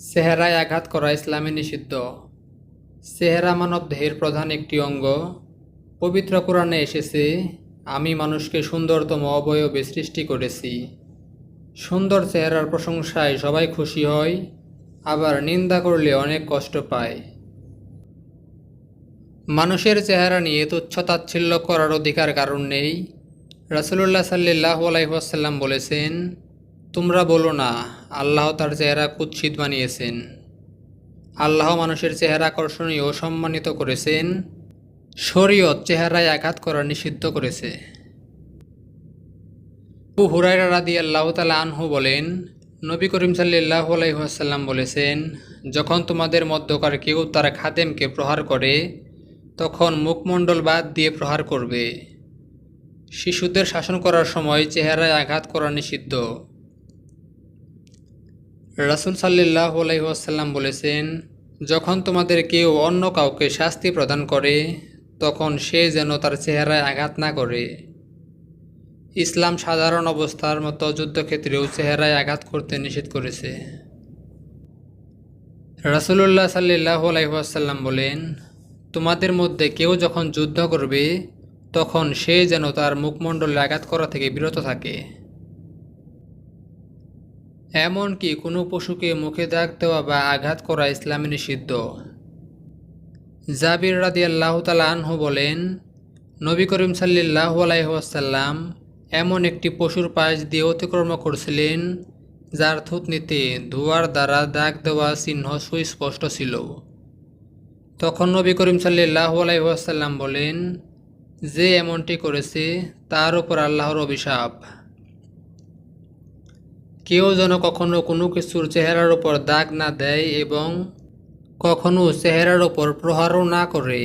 চেহারায় আঘাত করা ইসলামে নিষিদ্ধ। চেহারা মানব দেহের প্রধান একটি অঙ্গ। পবিত্র কোরআনে এসেছে, আমি মানুষকে সুন্দরতম অবয়বে সৃষ্টি করেছি। সুন্দর চেহারার প্রশংসায় সবাই খুশি হয়, আবার নিন্দা করলে অনেক কষ্ট পায়। মানুষের চেহারা নিয়ে তুচ্ছ তাচ্ছিল্য করার অধিকার কারণ নেই। রাসুলুল্লাহ সাল্লাহ আলাইসাল্লাম বলেছেন তোমরা বলো না, আল্লাহ তার চেহারা কুৎসিত বানিয়েছেন। আল্লাহ মানুষের চেহারা আকর্ষণীয় সম্মানিত করেছেন। শরীয়ত চেহারায় আঘাত করা নিষিদ্ধ করেছে। আবু হুরাইরা রাদি আল্লাহ তালা আনহু বলেন, নবী করিম সাল্লাহ আলাইসাল্লাম বলেছেন, যখন তোমাদের মধ্যকার কেউ তার খাদেমকে প্রহার করে, তখন মুখমণ্ডল বাদ দিয়ে প্রহার করবে। শিশুদের শাসন করার সময় চেহারায় আঘাত করা নিষিদ্ধ। রাসুল সাল্লাহ আলাইসাল্লাম বলেছেন, যখন তোমাদের কেউ অন্য কাউকে শাস্তি প্রদান করে, তখন সে যেন তার চেহারায় আঘাত না করে। ইসলাম সাধারণ অবস্থার মতো যুদ্ধক্ষেত্রেও চেহারায় আঘাত করতে নিষেধ করেছে। রাসুলুল্লাহ সাল্লাহ আলাইসাল্লাম বলেন, তোমাদের মধ্যে কেউ যখন যুদ্ধ করবে, তখন সে যেন তার মুখমণ্ডলে আঘাত করা থেকে বিরত থাকে। এমনকি কোনো পশুকে মুখে দাগ দেওয়া বা আঘাত করা ইসলামে নিষিদ্ধ। জাবির রাদি আল্লাহ আনহু বলেন, নবী করিম সাল্লাহ আলাইসাল্লাম এমন একটি পশুর পাশ দিয়ে অতিক্রম করছিলেন, যার থুতনিতে ধোয়ার দ্বারা দাগ দেওয়া চিহ্ন সুস্পষ্ট ছিল। তখন নবী করিম সাল্লাহ আলাইসাল্লাম বলেন, যে এমনটি করেছে, তার উপর আল্লাহর অভিশাপ। কেউ যেন কখনো কোনো কিছুর চেহারার ওপর দাগ না দেয় এবং কখনো চেহারার ওপর প্রহারও না করে।